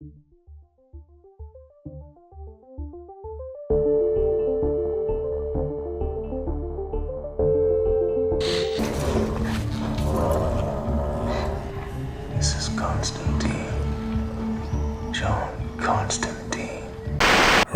Thank you.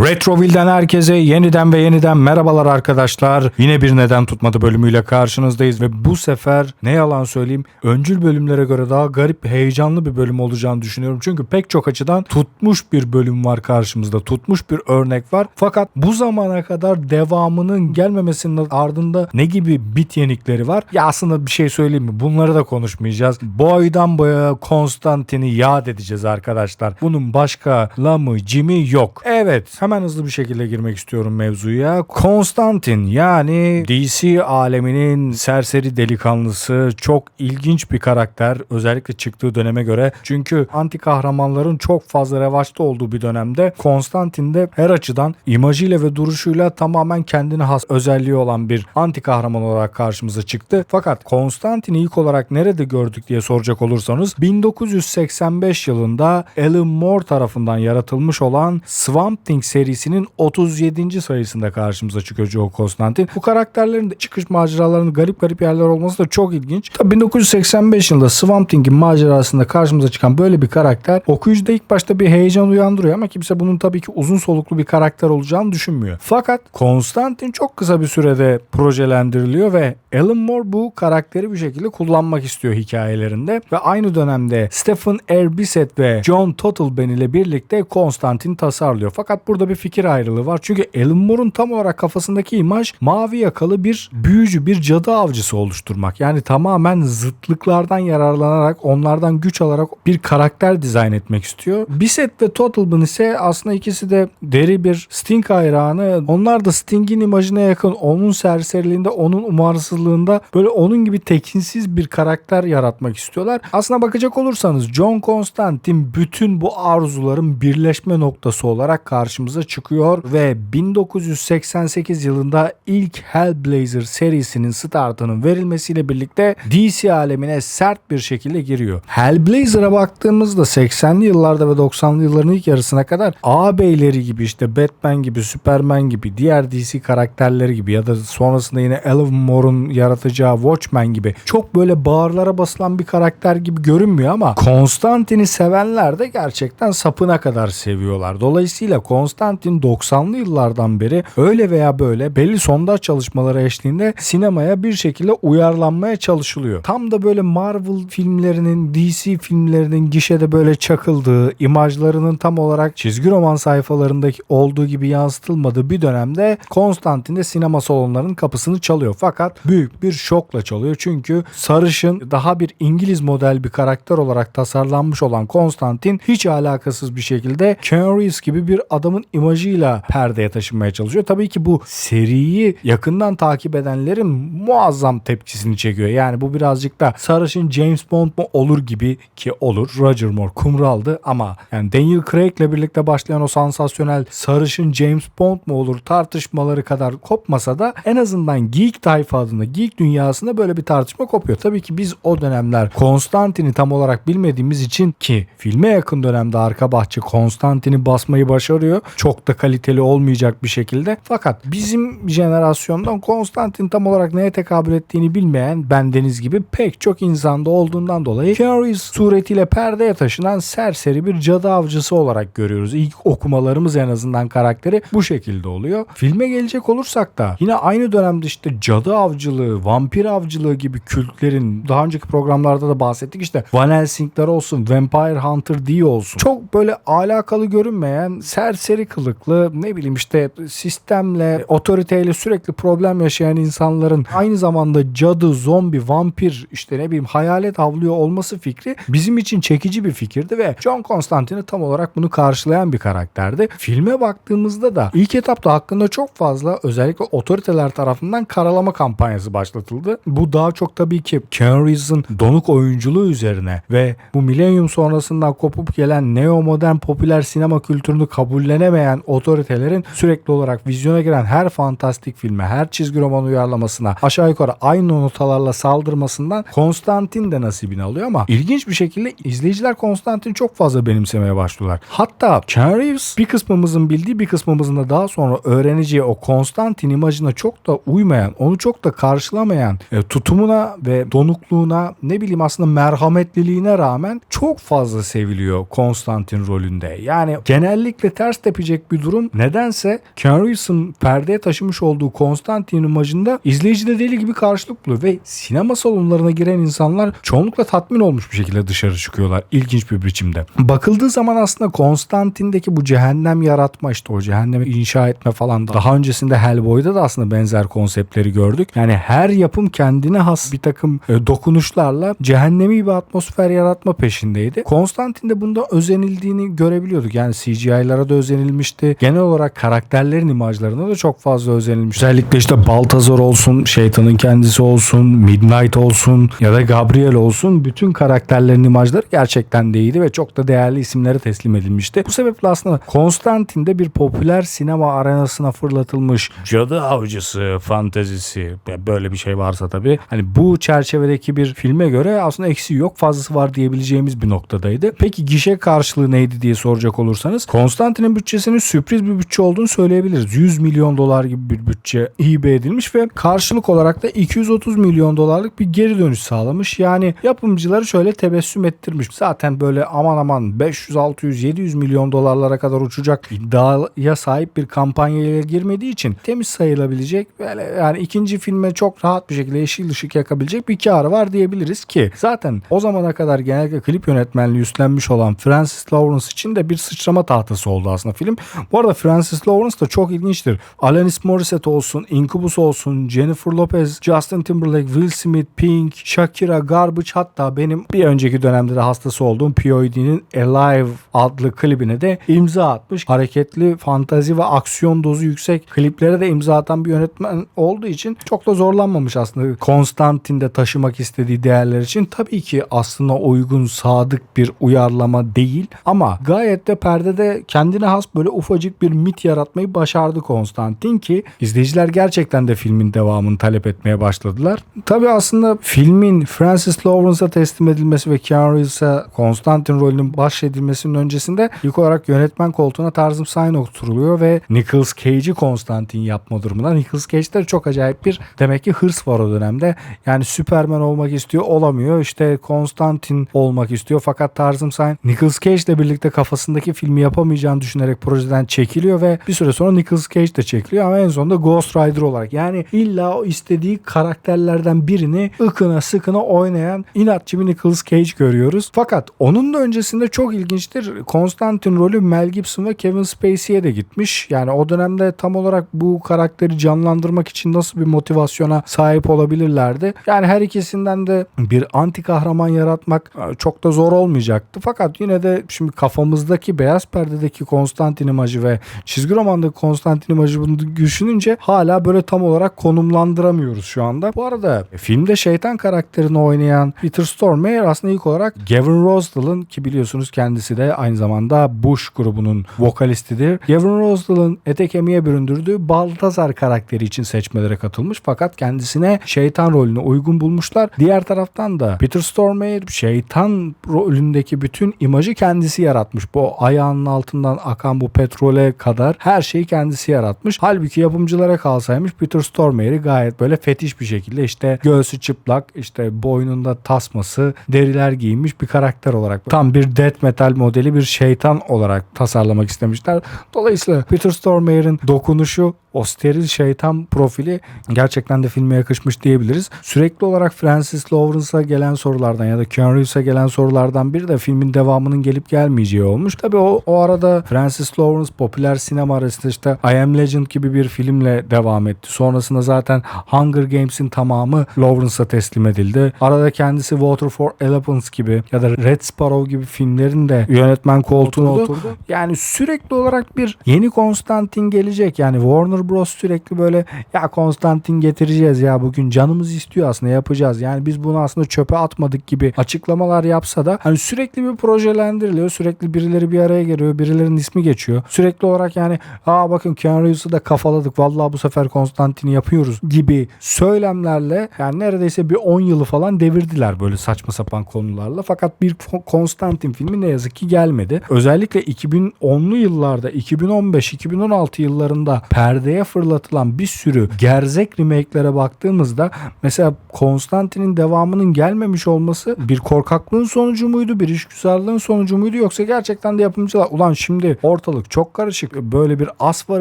Retroville'den herkese yeniden ve yeniden merhabalar arkadaşlar. Yine bir neden tutmadı bölümüyle karşınızdayız ve bu sefer ne yalan söyleyeyim öncül bölümlere göre daha garip heyecanlı bir bölüm olacağını düşünüyorum. Çünkü pek çok açıdan tutmuş bir bölüm var karşımızda. Tutmuş bir örnek var. Fakat bu zamana kadar devamının gelmemesinin ardında ne gibi bit yenikleri var? Ya aslında bir şey söyleyeyim mi? Bunları da konuşmayacağız. Boydan boya Konstantin'i yad edeceğiz arkadaşlar. Bunun başka lamı cimi yok. Evet hemen hızlı bir şekilde girmek istiyorum mevzuya. Konstantin yani DC aleminin serseri delikanlısı çok ilginç bir karakter. Özellikle çıktığı döneme göre. Çünkü anti kahramanların çok fazla revaçta olduğu bir dönemde Konstantin de her açıdan imajıyla ve duruşuyla tamamen kendine has özelliği olan bir anti kahraman olarak karşımıza çıktı. Fakat Konstantin'i ilk olarak nerede gördük diye soracak olursanız 1985 yılında Alan Moore tarafından yaratılmış olan Swamp Thing serisinin 37. sayısında karşımıza çıkıyor Joe Konstantin. Bu karakterlerin de çıkış maceralarının garip garip yerler olması da çok ilginç. Tabii 1985 yılında Swamp Thing'in macerasında karşımıza çıkan böyle bir karakter okuyucuda ilk başta bir heyecan uyandırıyor ama kimse bunun tabii ki uzun soluklu bir karakter olacağını düşünmüyor. Fakat Konstantin çok kısa bir sürede projelendiriliyor ve Alan Moore bu karakteri bir şekilde kullanmak istiyor hikayelerinde ve aynı dönemde Stephen R. Bissett ve John Totleben ile birlikte Konstantin tasarlıyor. Fakat burada bir fikir ayrılığı var. Çünkü Alan Moore'un tam olarak kafasındaki imaj mavi yakalı bir büyücü, bir cadı avcısı oluşturmak. Yani tamamen zıtlıklardan yararlanarak, onlardan güç alarak bir karakter dizayn etmek istiyor. Bissett ve Totleben ise aslında ikisi de deri bir Sting hayranı. Onlar da Sting'in imajına yakın, onun serseriliğinde, onun umarsızlığında böyle onun gibi tekinsiz bir karakter yaratmak istiyorlar. Aslına bakacak olursanız John Constantine bütün bu arzuların birleşme noktası olarak karşımıza çıkıyor ve 1988 yılında ilk Hellblazer serisinin startının verilmesiyle birlikte DC alemine sert bir şekilde giriyor. Hellblazer'a baktığımızda 80'li yıllarda ve 90'lı yılların ilk yarısına kadar ağabeyleri gibi işte Batman gibi, Superman gibi, diğer DC karakterleri gibi ya da sonrasında yine Alan Moore'un yaratacağı Watchmen gibi çok böyle bağırlara basılan bir karakter gibi görünmüyor ama Konstantin'i sevenler de gerçekten sapına kadar seviyorlar. Dolayısıyla Konstantin 90'lı yıllardan beri öyle veya böyle belli sondaj çalışmaları eşliğinde sinemaya bir şekilde uyarlanmaya çalışılıyor. Tam da böyle Marvel filmlerinin, DC filmlerinin gişede böyle çakıldığı, imajlarının tam olarak çizgi roman sayfalarındaki olduğu gibi yansıtılmadığı bir dönemde Konstantin de sinema salonlarının kapısını çalıyor. Fakat büyük bir şokla çalıyor. Çünkü sarışın daha bir İngiliz model bir karakter olarak tasarlanmış olan Konstantin hiç alakasız bir şekilde Keanu Reeves gibi bir adamın imajıyla perdeye taşınmaya çalışıyor. Tabii ki bu seriyi yakından takip edenlerin muazzam tepkisini çekiyor. Yani bu birazcık da sarışın James Bond mu olur gibi ki olur. Roger Moore kumraldı ama yani Daniel Craig ile birlikte başlayan o sansasyonel sarışın James Bond mu olur tartışmaları kadar kopmasa da en azından geek tayfa adında geek dünyasında böyle bir tartışma kopuyor. Tabii ki biz o dönemler Konstantin'i tam olarak bilmediğimiz için ki filme yakın dönemde arka bahçe Konstantin'i basmayı başarıyor. Çok da kaliteli olmayacak bir şekilde. Fakat bizim jenerasyondan Konstantin tam olarak neye tekabül ettiğini bilmeyen bendeniz gibi pek çok insanda olduğundan dolayı Reeves suretiyle perdeye taşınan serseri bir cadı avcısı olarak görüyoruz. İlk okumalarımız en azından karakteri bu şekilde oluyor. Filme gelecek olursak da yine aynı dönemde işte cadı avcılığı, vampir avcılığı gibi kültlerin daha önceki programlarda da bahsettik işte Van Helsing'ler olsun, Vampire Hunter D olsun. Çok böyle alakalı görünmeyen serseri kılıklı ne bileyim işte sistemle, otoriteyle sürekli problem yaşayan insanların aynı zamanda cadı, zombi, vampir işte ne bileyim hayalet avlıyor olması fikri bizim için çekici bir fikirdi ve John Constantine tam olarak bunu karşılayan bir karakterdi. Filme baktığımızda da ilk etapta hakkında çok fazla özellikle otoriteler tarafından karalama kampanyası başlatıldı. Bu daha çok tabii ki Keanu donuk oyunculuğu üzerine ve bu milenyum sonrasından kopup gelen neo modern popüler sinema kültürünü kabullenemeyen bilmeyen otoritelerin sürekli olarak vizyona giren her fantastik filme, her çizgi roman uyarlamasına aşağı yukarı aynı notalarla saldırmasından Konstantin de nasibini alıyor ama ilginç bir şekilde izleyiciler Konstantin çok fazla benimsemeye başlıyorlar. Hatta Keanu Reeves bir kısmımızın bildiği bir kısmımızın da daha sonra öğreneceği o Konstantin imajına çok da uymayan, onu çok da karşılamayan e, tutumuna ve donukluğuna ne bileyim aslında merhametliliğine rağmen çok fazla seviliyor Konstantin rolünde. Yani genellikle ters tepecek bir durum nedense Keanu Reeves'ın perdeye taşımış olduğu Konstantin imajında izleyicide deli gibi karşılık buluyor ve sinema salonlarına giren insanlar çoğunlukla tatmin olmuş bir şekilde dışarı çıkıyorlar ilginç bir biçimde. Bakıldığı zaman aslında Konstantin'deki bu cehennem yaratma işte o cehennemi inşa etme falan da daha öncesinde Hellboy'da da aslında benzer konseptleri gördük. Yani her yapım kendine has bir takım e, dokunuşlarla cehennemi bir atmosfer yaratma peşindeydi. Konstantin'de bunda özenildiğini görebiliyorduk. Yani CGI'lara da özenilmişti. Genel olarak karakterlerin imajlarına da çok fazla özenilmiş. Özellikle işte Baltazar olsun, şeytanın kendisi olsun, Midnight olsun ya da Gabriel olsun bütün karakterlerin imajları gerçekten de iyiydi ve çok da değerli isimlere teslim edilmişti. Bu sebeple aslında Konstantin'de bir popüler sinema arenasına fırlatılmış cadı avcısı fantezisi böyle bir şey varsa tabii hani bu çerçevedeki bir filme göre aslında eksiği yok fazlası var diyebileceğimiz bir noktadaydı. Peki gişe karşılığı neydi diye soracak olursanız Konstantin'in bütçesinin sürpriz bir bütçe olduğunu söyleyebiliriz. 100 milyon dolar gibi bir bütçe hibe edilmiş ve karşılık olarak da 230 milyon dolarlık bir geri dönüş sağlamış. Yani yapımcıları şöyle tebessüm ettirmiş. Zaten böyle aman aman 500, 600, 700 milyon dolarlara kadar uçacak iddiaya sahip bir kampanyaya girmediği için temiz sayılabilecek böyle yani ikinci filme çok rahat bir şekilde yeşil ışık yakabilecek bir karı var diyebiliriz ki zaten o zamana kadar genellikle klip yönetmenliği üstlenmiş olan Francis Lawrence için de bir sıçrama tahtası oldu aslında film. Bu arada Francis Lawrence da çok ilginçtir. Alanis Morissette olsun, Incubus olsun, Jennifer Lopez, Justin Timberlake, Will Smith, Pink, Shakira, Garbage hatta benim bir önceki dönemde de hastası olduğum POD'nin Alive adlı klibine de imza atmış. Hareketli, fantazi ve aksiyon dozu yüksek kliplere de imza atan bir yönetmen olduğu için çok da zorlanmamış aslında Konstantin'de taşımak istediği değerler için. Tabii ki aslında uygun, sadık bir uyarlama değil ama gayet de perdede kendine has böyle ufacık bir mit yaratmayı başardı Konstantin ki izleyiciler gerçekten de filmin devamını talep etmeye başladılar. Tabii aslında filmin Francis Lawrence'a teslim edilmesi ve Keanu Reeves'e Konstantin rolünün bahşedilmesinin öncesinde ilk olarak yönetmen koltuğuna Tarzım Sign oturuluyor ve Nicolas Cage'i Konstantin yapma durumunda. Nicolas Cage'de çok acayip bir demek ki hırs var o dönemde. Yani Superman olmak istiyor olamıyor. İşte Konstantin olmak istiyor fakat Tarzım Sign Nicolas Cage ile birlikte kafasındaki filmi yapamayacağını düşünerek projeden çekiliyor ve bir süre sonra Nicolas Cage de çekiliyor ama en sonunda Ghost Rider olarak yani illa o istediği karakterlerden birini ıkına sıkına oynayan inatçı bir Nicolas Cage görüyoruz. Fakat onun da öncesinde çok ilginçtir. Konstantin rolü Mel Gibson ve Kevin Spacey'e de gitmiş. Yani o dönemde tam olarak bu karakteri canlandırmak için nasıl bir motivasyona sahip olabilirlerdi. Yani her ikisinden de bir anti kahraman yaratmak e, çok da zor olmayacaktı. Fakat yine de şimdi kafamızdaki beyaz perdedeki Konstantin imajı ve çizgi romandaki Konstantin imajı bunu düşününce hala böyle tam olarak konumlandıramıyoruz şu anda. Bu arada e, filmde şeytan karakterini oynayan Peter Stormare aslında ilk olarak Gavin Rossdale'ın ki biliyorsunuz kendisi de aynı zamanda Bush grubunun vokalistidir. Gavin Rossdale'ın ete kemiğe büründürdüğü Baltazar karakteri için seçmelere katılmış fakat kendisine şeytan rolünü uygun bulmuşlar. Diğer taraftan da Peter Stormare şeytan rolündeki bütün imajı kendisi yaratmış. Bu ayağının altından akan bu petrole kadar her şeyi kendisi yaratmış. Halbuki yapımcılara kalsaymış Peter Stormare'i gayet böyle fetiş bir şekilde işte göğsü çıplak işte boynunda tasması deriler giymiş bir karakter olarak tam bir death metal modeli bir şeytan olarak tasarlamak istemişler. Dolayısıyla Peter Stormare'in dokunuşu o steril şeytan profili gerçekten de filme yakışmış diyebiliriz. Sürekli olarak Francis Lawrence'a gelen sorulardan ya da Keanu Reeves'e gelen sorulardan biri de filmin devamının gelip gelmeyeceği olmuş. Tabi o, o arada Francis Lawrence popüler sinema arasında işte I Am Legend gibi bir filmle devam etti. Sonrasında zaten Hunger Games'in tamamı Lawrence'a teslim edildi. Arada kendisi Water for Elephants gibi ya da Red Sparrow gibi filmlerin de yönetmen koltuğuna oturdu. oturdu. Yani sürekli olarak bir yeni Konstantin gelecek. Yani Warner Bros sürekli böyle ya Konstantin getireceğiz ya bugün canımız istiyor aslında yapacağız. Yani biz bunu aslında çöpe atmadık gibi açıklamalar yapsa da hani sürekli bir projelendiriliyor. Sürekli birileri bir araya geliyor. Birilerinin ismi geçiyor geçiyor. Sürekli olarak yani aa bakın Keanu Reeves'ı da kafaladık vallahi bu sefer Konstantin'i yapıyoruz gibi söylemlerle yani neredeyse bir 10 yılı falan devirdiler böyle saçma sapan konularla. Fakat bir Konstantin filmi ne yazık ki gelmedi. Özellikle 2010'lu yıllarda 2015-2016 yıllarında perdeye fırlatılan bir sürü gerzek remake'lere baktığımızda mesela Konstantin'in devamının gelmemiş olması bir korkaklığın sonucu muydu? Bir işgüzarlığın sonucu muydu? Yoksa gerçekten de yapımcılar ulan şimdi ortalık çok karışık. Böyle bir as var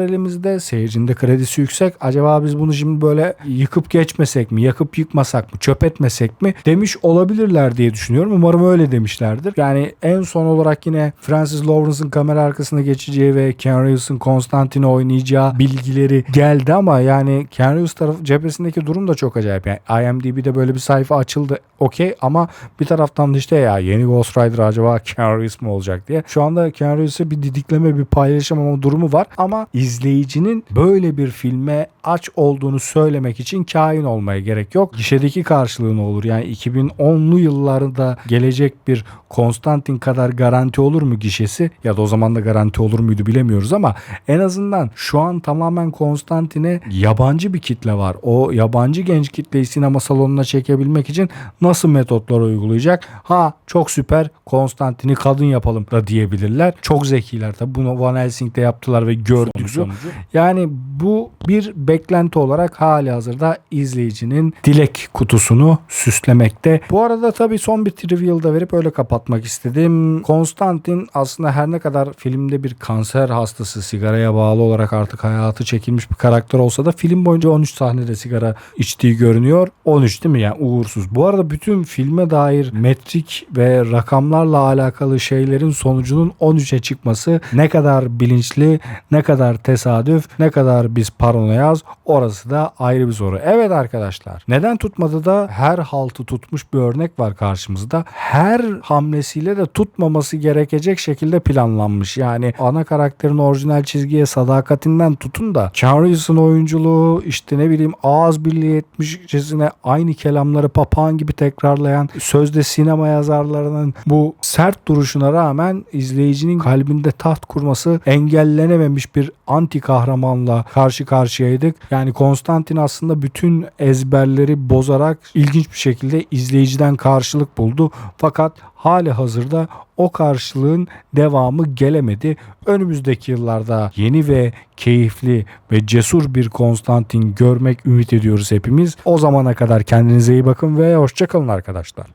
elimizde. Seyircinin de kredisi yüksek. Acaba biz bunu şimdi böyle yıkıp geçmesek mi? Yakıp yıkmasak mı? Çöp etmesek mi? Demiş olabilirler diye düşünüyorum. Umarım öyle demişlerdir. Yani en son olarak yine Francis Lawrence'ın kamera arkasına geçeceği ve Keanu Reeves'ın Konstantin'i oynayacağı bilgileri geldi ama yani Keanu Reeves tarafı cephesindeki durum da çok acayip. Yani IMDb'de böyle bir sayfa açıldı okey ama bir taraftan da işte ya yeni Ghost Rider acaba Keanu Reeves mi olacak diye. Şu anda Keanu Reeves'e bir didikleme bir paylaşamama durumu var ama izleyicinin böyle bir filme aç olduğunu söylemek için kain olmaya gerek yok. Gişedeki karşılığı ne olur? Yani 2010'lu yıllarda gelecek bir Konstantin kadar garanti olur mu gişesi? Ya da o zaman da garanti olur muydu bilemiyoruz ama en azından şu an tamamen Konstantin'e yabancı bir kitle var. O yabancı genç kitleyi sinema salonuna çekebilmek için nasıl metotlar uygulayacak? Ha çok süper Konstantin'i kadın yapalım da diyebilirler. Çok zekiler tabi bunu Van Helsing'de yaptılar ve gördük sonucu. Yani bu bir beklenti olarak hali hazırda izleyicinin dilek kutusunu süslemekte. Bu arada tabii son bir reveal da verip öyle kapatmak istedim. Konstantin aslında her ne kadar filmde bir kanser hastası sigaraya bağlı olarak artık hayatı çekilmiş bir karakter olsa da film boyunca 13 sahnede sigara içtiği görünüyor. 13 değil mi yani uğursuz. Bu arada bütün filme dair metrik ve rakamlarla alakalı şeylerin sonucunun 13'e çıkması ne kadar bilinçli, ne kadar tesadüf, ne kadar biz paranoyaz orası da ayrı bir soru. Evet arkadaşlar neden tutmadı da her haltı tutmuş bir örnek var karşımızda. Her hamlesiyle de tutmaması gerekecek şekilde planlanmış. Yani ana karakterin orijinal çizgiye sadakatinden tutun da Reeves'ın oyunculuğu işte ne bileyim ağız birliği etmişçesine aynı kelamları papağan gibi tekrarlayan sözde sinema yazarlarının bu sert duruşuna rağmen izleyicinin kalbinde taht kurması engellenememiş bir anti kahramanla karşı karşıyaydık. Yani Konstantin aslında bütün ezberleri bozarak ilginç bir şekilde izleyiciden karşılık buldu. Fakat hali hazırda o karşılığın devamı gelemedi. Önümüzdeki yıllarda yeni ve keyifli ve cesur bir Konstantin görmek ümit ediyoruz hepimiz. O zamana kadar kendinize iyi bakın ve hoşçakalın arkadaşlar.